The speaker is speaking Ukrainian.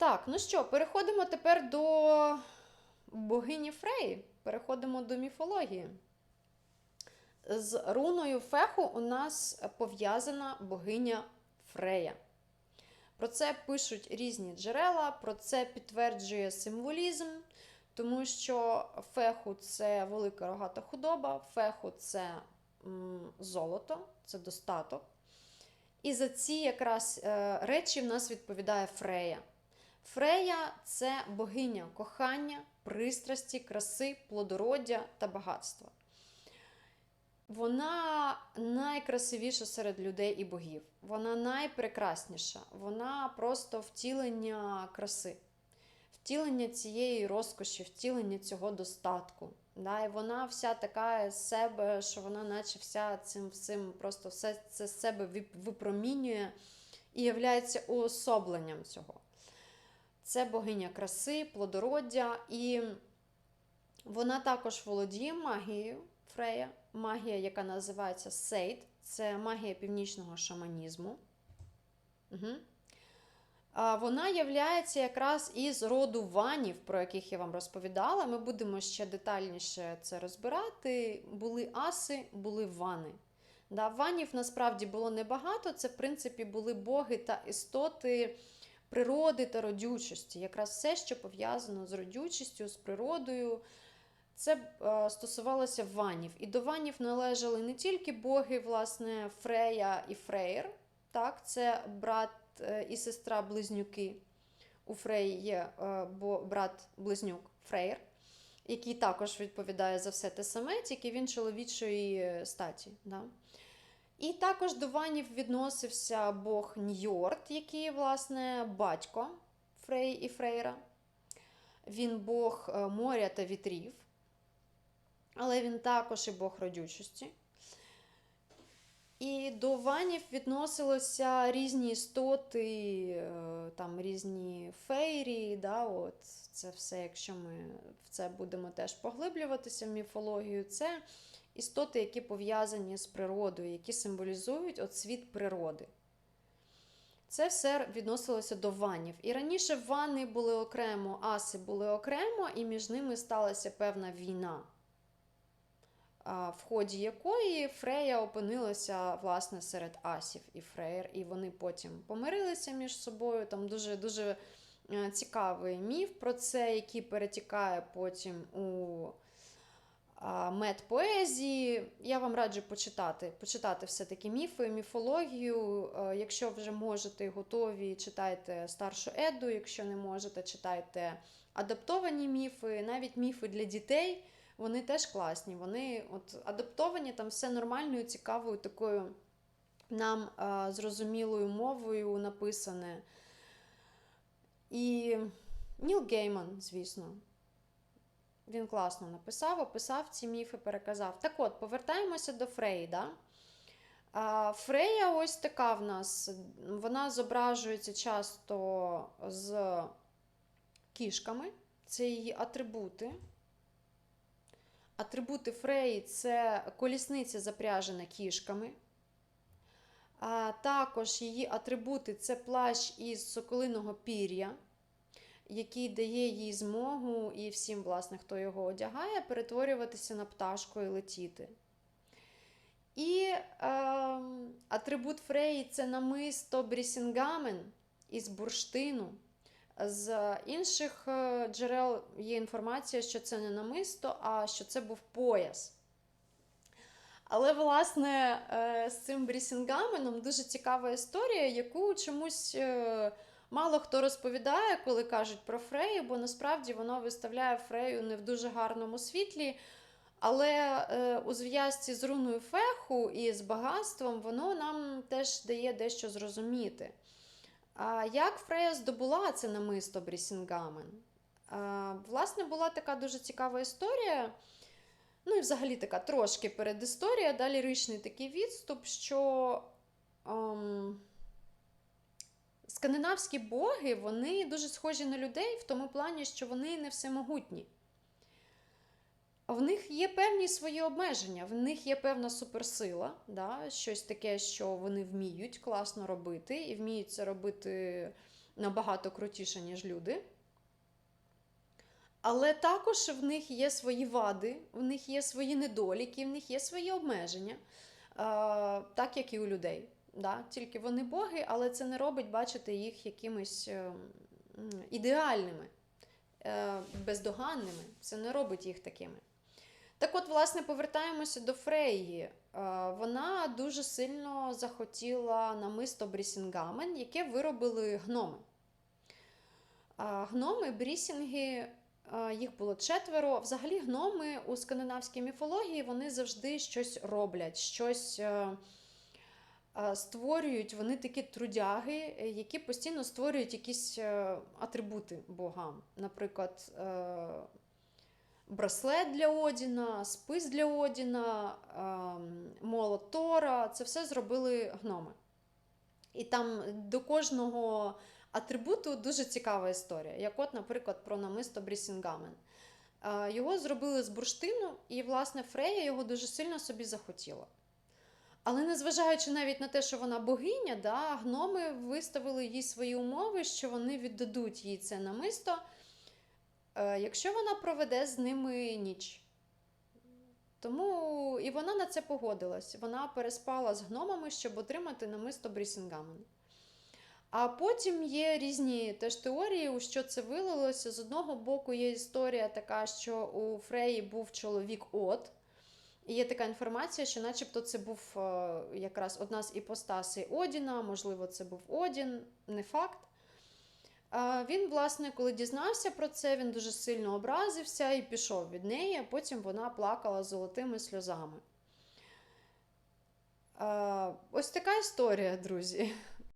Так, ну що, переходимо тепер до богині Фреї. Переходимо до міфології. З руною Феху у нас пов'язана богиня Фрея. Про це пишуть різні джерела, про це підтверджує символізм, тому що феху це велика рогата худоба, феху це золото, це достаток. І за ці якраз е, речі в нас відповідає Фрея. Фрея це богиня кохання, пристрасті, краси, плодороддя та багатства. Вона найкрасивіша серед людей і богів. Вона найпрекрасніша. Вона просто втілення краси, втілення цієї розкоші, втілення цього достатку. Да? І вона вся така з себе, що вона, наче вся цим всім, просто все це з себе випромінює і являється уособленням цього. Це богиня краси, плодороддя, і вона також володіє магією Фрея, магія, яка називається Сейд, це магія північного шаманізму. Угу. Вона являється якраз із роду ванів, про яких я вам розповідала. Ми будемо ще детальніше це розбирати. Були аси, були вани. Да, ванів насправді було небагато. Це, в принципі, були боги та істоти природи та родючості. Якраз все, що пов'язано з родючістю, з природою. Це е, стосувалося ванів. І до ванів належали не тільки боги, власне, Фрея і Фрейр. Так, це брат е, і сестра близнюки. У Фреї є е, брат-близнюк Фрейр, який також відповідає за все те саме, тільки він чоловічої статі. Да? І також до ванів відносився бог Ньорд, який, власне, батько Фрей і Фрейра. Він Бог е, моря та вітрів, але він також і Бог родючості. І до ванів відносилися різні істоти, е, там різні фейрі. Да, от це все, якщо ми в це будемо теж поглиблюватися в міфологію, це істоти, які пов'язані з природою, які символізують от світ природи. Це все відносилося до ванів. І раніше вани були окремо, аси були окремо, і між ними сталася певна війна, в ході якої Фрея опинилася власне серед асів і Фрейр, і вони потім помирилися між собою. Там дуже дуже е, цікавий міф про це, який перетікає потім у а, мед-поезії. Я вам раджу почитати, почитати все-таки міфи, міфологію. Е, Якщо вже можете готові, читайте старшу Еду, якщо не можете, читайте адаптовані міфи, навіть міфи для дітей. Вони теж класні. Вони от адаптовані, там все нормальною, цікавою, такою нам а, зрозумілою мовою написане. І Ніл Гейман, звісно, він класно написав, описав ці міфи, переказав. Так от, повертаємося до Фреї. Да? А, Фрея ось така в нас. Вона зображується часто з кішками, це її атрибути. Атрибути Фреї це колісниця запряжена кішками. А також її атрибути це плащ із соколиного пір'я, який дає їй змогу і всім, власне, хто його одягає, перетворюватися на пташку і летіти. І е, атрибут Фреї це намисто брісінгамен із бурштину. З інших е, джерел є інформація, що це не намисто, а що це був пояс. Але, власне, е, з цим брісінгаменом дуже цікава історія, яку чомусь е, мало хто розповідає, коли кажуть про Фрею, бо насправді воно виставляє Фрею не в дуже гарному світлі. Але е, у зв'язці з руною феху і з багатством воно нам теж дає дещо зрозуміти. А як Фрея здобула це намисто Брісінгамен? А, Власне, була така дуже цікава історія. Ну і взагалі така трошки передісторія, далі ліричний такий відступ, що ем, скандинавські боги вони дуже схожі на людей в тому плані, що вони не всемогутні. В них є певні свої обмеження, в них є певна суперсила, да? щось таке, що вони вміють класно робити, і вміють це робити набагато крутіша, ніж люди. Але також в них є свої вади, в них є свої недоліки, в них є свої обмеження, так як і у людей. Да? Тільки вони боги, але це не робить бачити їх якимись е, ідеальними, е, бездоганними. Це не робить їх такими. Так от, власне, повертаємося до Фреї. Е, Вона дуже сильно захотіла намисто Брісінгамен, яке виробили гноми. Гноми, брісінги, їх було четверо. Взагалі, гноми у скандинавській міфології вони завжди щось роблять, щось створюють. Вони такі трудяги, е, які постійно створюють якісь е, атрибути богам. Наприклад, е, браслет для Одіна, спис для Одіна, молот Тора. Це все зробили гноми. І там до кожного атрибуту дуже цікава історія. Як от, наприклад, про намисто Брісінгамен. Е, Його зробили з бурштину, і, власне, Фрея його дуже сильно собі захотіла. Але незважаючи навіть на те, що вона богиня, да, гноми виставили їй свої умови, що вони віддадуть їй це намисто, е, якщо вона проведе з ними ніч. Тому і вона на це погодилась. Вона переспала з гномами, щоб отримати намисто Брісінгамен. А потім є різні теж теорії, у що це вилилося. З одного боку, є історія така, що у Фреї був чоловік От. І є така інформація, що начебто це був е, якраз одна з іпостасей Одіна, можливо, це був Одін, не факт. Він, власне, коли дізнався про це, він дуже сильно образився і пішов від неї, а потім вона плакала золотими сльозами. Ось така історія, друзі.